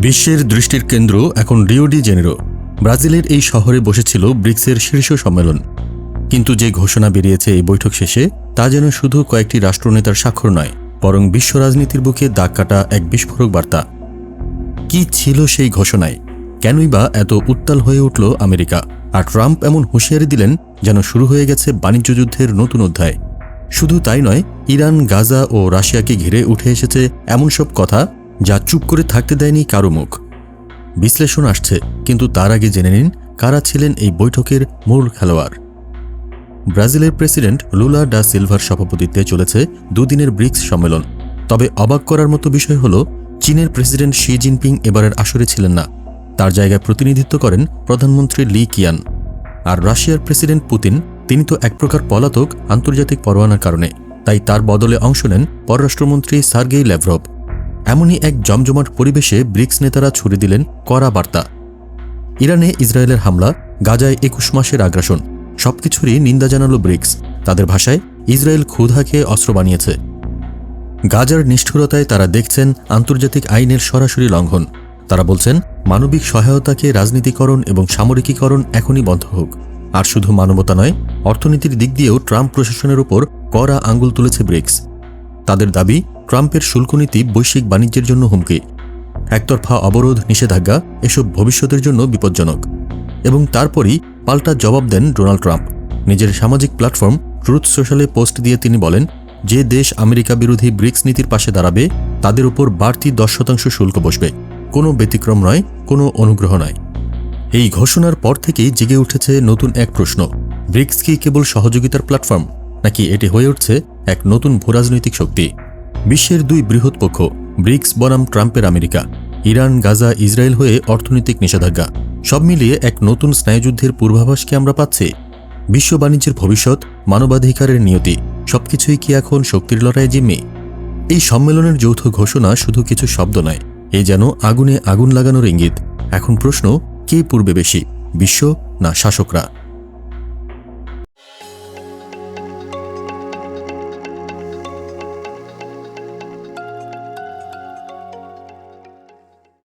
বিশ্বের দৃষ্টির কেন্দ্র এখন রিওডি জেনেরো। ব্রাজিলের এই শহরে বসেছিল ব্রিক্সের শীর্ষ সম্মেলন। কিন্তু যে ঘোষণা বেরিয়েছে এই বৈঠক শেষে, তা যেন শুধু কয়েকটি রাষ্ট্রনেতার স্বাক্ষর নয়, বরং বিশ্ব রাজনীতির বুকে দাগ কাটা এক বিস্ফোরক বার্তা। কি ছিল সেই ঘোষণায়? কেনই বা এত উত্তাল হয়ে উঠল আমেরিকা? আর ট্রাম্প এমন হুঁশিয়ারি দিলেন যেন শুরু হয়ে গেছে বাণিজ্য যুদ্ধের নতুন অধ্যায়। শুধু তাই নয়, ইরান, গাজা ও রাশিয়াকে ঘিরে উঠে এসেছে এমন সব কথা যা চুপ করে থাকতে দেয়নি কারও মুখ। বিশ্লেষণ আসছে, কিন্তু তার আগে জেনে নিন কারা ছিলেন এই বৈঠকের মূল খেলোয়াড়। ব্রাজিলের প্রেসিডেন্ট লুলা ডা সিলভার সভাপতিত্বে চলেছে দুদিনের ব্রিক্স সম্মেলন। তবে অবাক করার মতো বিষয় হল, চীনের প্রেসিডেন্ট শি জিনপিং এবারের আসরে ছিলেন না। তার জায়গায় প্রতিনিধিত্ব করেন প্রধানমন্ত্রী লি কিয়ান। আর রাশিয়ার প্রেসিডেন্ট পুতিন, তিনি তো এক প্রকার পলাতক আন্তর্জাতিক পরোয়ানার কারণে। তাই তার বদলে অংশ নেন পররাষ্ট্রমন্ত্রী সার্গেই ল্যাভরভ। এমনই এক জমজমাট পরিবেশে ব্রিক্স নেতারা ছুড়ে দিলেন কড়া বার্তা। ইরানে ইসরায়েলের হামলা, গাজায় একুশ মাসের আগ্রাসন, সবকিছুরই নিন্দা জানালো ব্রিক্স। তাদের ভাষায় ইসরায়েল ক্ষুধাকে অস্ত্র বানিয়েছে। গাজার নিষ্ঠুরতায় তারা দেখছেন আন্তর্জাতিক আইনের সরাসরি লঙ্ঘন। তারা বলছেন, মানবিক সহায়তাকে রাজনীতিকরণ এবং সামরিকীকরণ এখনই বন্ধ হোক। আর শুধু মানবতা নয়, অর্থনীতির দিক দিয়েও ট্রাম্প প্রশাসনের উপর কড়া আঙ্গুল তুলেছে ব্রিক্স। তাদের দাবি ট্রাম্পের শুল্ক নীতি বৈশ্বিক বাণিজ্যের জন্য হুমকি। একতরফা অবরোধ, নিষেধাজ্ঞা, এসব ভবিষ্যতের জন্য বিপজ্জনক। এবং তারপরই পাল্টা জবাব দেন ডোনাল্ড ট্রাম্প। নিজের সামাজিক প্ল্যাটফর্ম ট্রুথ সোশ্যালে পোস্ট দিয়ে তিনি বলেন, যে দেশ আমেরিকা বিরোধী ব্রিক্স নীতির পাশে দাঁড়াবে, তাদের উপর বাড়তি দশ শতাংশ শুল্ক বসবে। কোনো ব্যতিক্রম নয়, কোনো অনুগ্রহ নয়। এই ঘোষণার পর থেকেই জেগে উঠেছে নতুন এক প্রশ্ন, ব্রিক্স কি কেবল সহযোগিতার প্ল্যাটফর্ম, নাকি এটি হয়ে উঠছে এক নতুন ভূরাজনৈতিক শক্তি? বিশ্বের দুই বৃহৎ পক্ষ, ব্রিক্স বনাম ট্রাম্পের আমেরিকা, ইরান, গাজা, ইসরায়েল হয়ে অর্থনৈতিক নিষেধাজ্ঞা, সব মিলিয়ে এক নতুন স্নায়ুযুদ্ধের পূর্বাভাস কি আমরা পাচ্ছি? বিশ্ব বাণিজ্যের ভবিষ্যৎ, মানবাধিকারের নিয়তি, সবকিছুই কি এখন শক্তির লড়াইয়ে জিম্মি? এই সম্মেলনের যৌথ ঘোষণা শুধু কিছু শব্দ নয়, এ যেন আগুনে আগুন লাগানোর ইঙ্গিত। এখন প্রশ্ন, কে পূর্বে বেশি, বিশ্ব না শাসকরা?